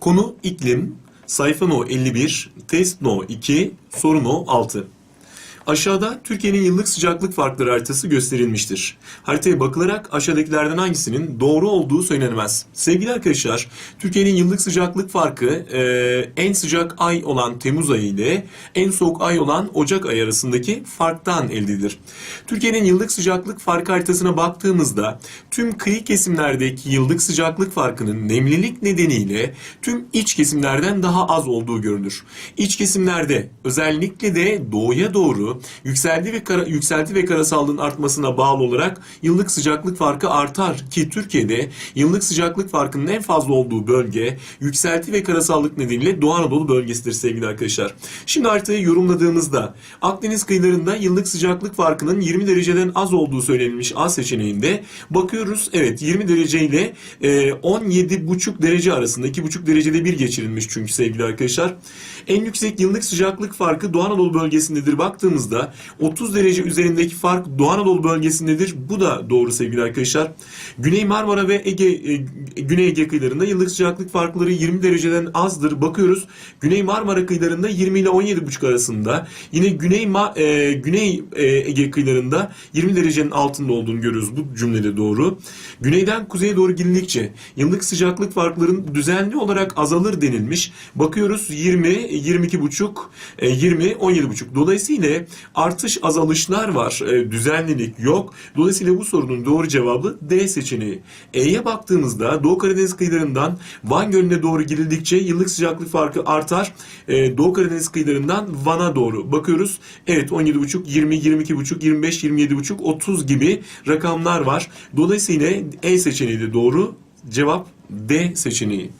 Konu iklim, sayfa no 51, test no 2, soru no 6. Aşağıda Türkiye'nin yıllık sıcaklık farkları haritası gösterilmiştir. Haritaya bakılarak aşağıdakilerden hangisinin doğru olduğu söylenemez. Sevgili arkadaşlar, Türkiye'nin yıllık sıcaklık farkı e, en sıcak ay olan Temmuz ayı ile en soğuk ay olan Ocak ayı arasındaki farktan elde edilir. Türkiye'nin yıllık sıcaklık farkı haritasına baktığımızda tüm kıyı kesimlerdeki yıllık sıcaklık farkının nemlilik nedeniyle tüm iç kesimlerden daha az olduğu görülür. İç kesimlerde özellikle de doğuya doğru yükseldi ve kara, yükselti ve karasallığın artmasına bağlı olarak yıllık sıcaklık farkı artar ki Türkiye'de yıllık sıcaklık farkının en fazla olduğu bölge yükselti ve karasallık nedeniyle Doğu Anadolu bölgesidir sevgili arkadaşlar. Şimdi haritayı yorumladığımızda Akdeniz kıyılarında yıllık sıcaklık farkının 20 dereceden az olduğu söylenilmiş A seçeneğinde bakıyoruz evet 20 derece ile e, 17,5 derece arasında 2,5 derecede bir geçirilmiş çünkü sevgili arkadaşlar. En yüksek yıllık sıcaklık farkı Doğu Anadolu bölgesindedir baktığımızda 30 derece üzerindeki fark Doğu Anadolu bölgesindedir. Bu da doğru sevgili arkadaşlar. Güney Marmara ve Ege e, Güney Ege kıyılarında yıllık sıcaklık farkları 20 dereceden azdır. Bakıyoruz Güney Marmara kıyılarında 20 ile 17,5 arasında. Yine Güney Ma- e, Güney e, Ege kıyılarında 20 derecenin altında olduğunu görüyoruz. Bu cümlede doğru. Güneyden kuzeye doğru gidildikçe yıllık sıcaklık farkların düzenli olarak azalır denilmiş. Bakıyoruz 20, 22,5, e, 20, 17,5. Dolayısıyla artış azalışlar var. E, Düzenlilik yok. Dolayısıyla bu sorunun doğru cevabı D seçeneği. E'ye baktığımızda Doğu Karadeniz kıyılarından Van Gölü'ne doğru gidildikçe yıllık sıcaklık farkı artar. E, Doğu Karadeniz kıyılarından Van'a doğru bakıyoruz. Evet 17,5, 20, 22,5, 25, 27,5, 30 gibi rakamlar var. Dolayısıyla E seçeneği de doğru. Cevap D seçeneği.